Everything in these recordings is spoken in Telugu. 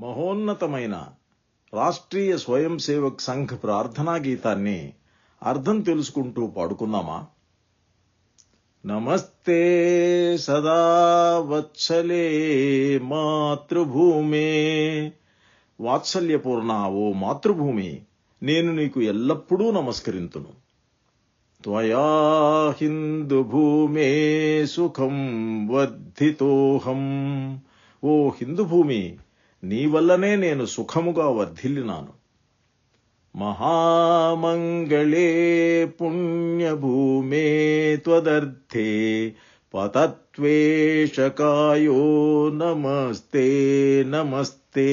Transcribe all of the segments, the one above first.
మహోన్నతమైన రాష్ట్రీయ స్వయం సేవక్ సంఘ్ ప్రార్థనా గీతాన్ని అర్థం తెలుసుకుంటూ పాడుకుందామా? నమస్తే సదా వత్సలే మాతృభూమే. వాత్సల్యపూర్ణ ఓ మాతృభూమి నేను నీకు ఎల్లప్పుడూ నమస్కరింతును. త్వయా హిందూ భూమే సుఖం వర్ధితోహం. ఓ హిందు భూమి నీ వల్లనే నేను సుఖముగా వర్ధిల్లినాను. మహామంగళే పుణ్యభూమే త్వదర్థే పతత్వేషకాయో నమస్తే నమస్తే.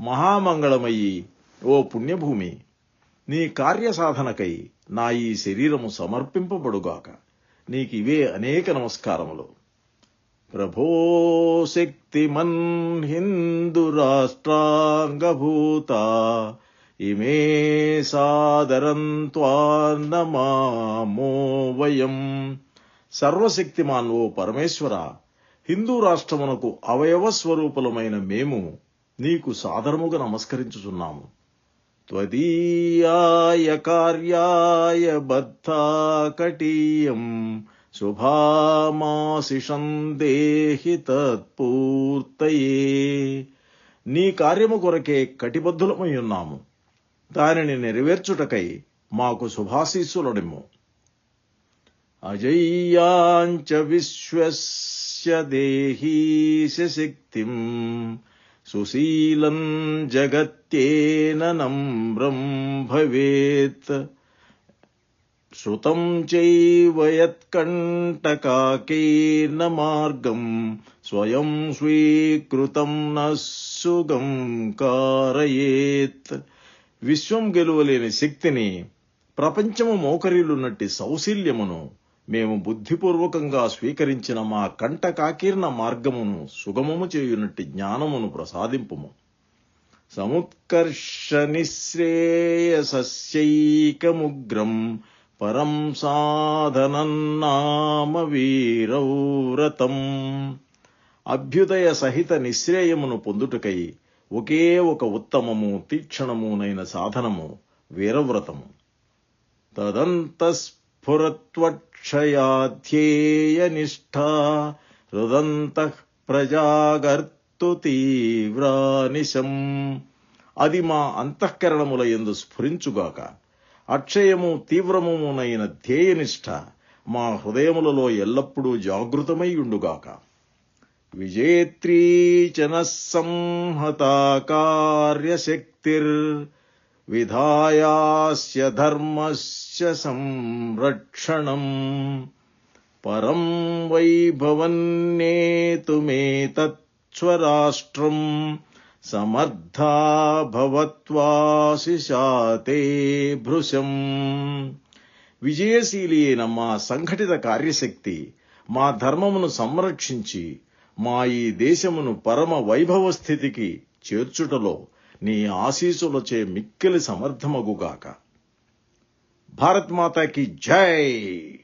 మహామంగళమయ్యి ఓ పుణ్యభూమి నీ కార్యసాధనకై నా ఈ శరీరము సమర్పింపబడుగాక. నీకివే అనేక నమస్కారములు. ప్రభో శక్తిమన్ హిందూ రాష్ట్రాంగభూత ఇమే సాదరం త్వాన్నమామో వయం. సర్వశక్తిమాన్ ఓ పరమేశ్వర హిందూ రాష్ట్రమునకు అవయవ స్వరూపులమైన మేము నీకు సాదరముగా నమస్కరించుచున్నాము. త్వదీయాయ కార్యాయ బద్ధాకటీయం శుభామాశిషం దేహి తత్పూర్తయే. నీ కార్యము కొరకే కటిబద్ధులమై ఉన్నాము దానిని నెరవేర్చుటకై మాకు శుభాశీస్సులడిము అజయ్యాంచ విశ్వస్య దేహీశ శక్తిం సుశీలం జగత్యేన నమ్రం భవేత్ श्रुतं चैव यत्कण्टकाकेन मार्गम् स्वयं స్వీకృతం న సుగం కారయేత్ విశ్వం గెలువలేని శక్తిని ప్రపంచము మోకరిల్లున్నట్టి సౌశీల్యమును మేము బుద్ధిపూర్వకంగా స్వీకరించిన మా కంటకాకీర్ణ మార్గమును సుగమము చేయునట్టి జ్ఞానమును ప్రసాదింపుము సముత్కర్ష నిశ్రేయసస్యైకముగ్రం పరం సాధనన్నామ వీరవ్రతం అభ్యుదయ సహిత నిశ్రేయమును పొందుటకై ఒకే ఒక ఉత్తమము తీక్షణమునైన సాధనము వీరవ్రతము. తదంతఃస్ఫురత్వక్షయాధ్యేయ నిష్ఠా హృదంత ప్రజాగర్తు తీవ్రానిశం అది మా అంతఃకరణముల ఎందు స్ఫురించుగాక. అక్షయము తీవ్రమునైన ధ్యేయనిష్ట మా హృదయములలో ఎల్లప్పుడూ జాగృతమై ఉండుగాక. విజేత్రీచన సంహతా కార్యశక్తిర్ విధాయాస్య ధర్మస్య సంరక్షణం. పరం వైభవన్నేతుమేతత్స్వరాష్ట్రం సమర్థా భవత్వాశిషాతే భృశం. విజయశీలి అయిన మా సంఘటిత కార్యశక్తి మా ధర్మమును సంరక్షించి మా ఈ దేశమును పరమ వైభవ స్థితికి చేర్చుటలో నీ ఆశీసులచే మిక్కిలి సమర్థమగుగాక. భారత్ మాతాకి జై!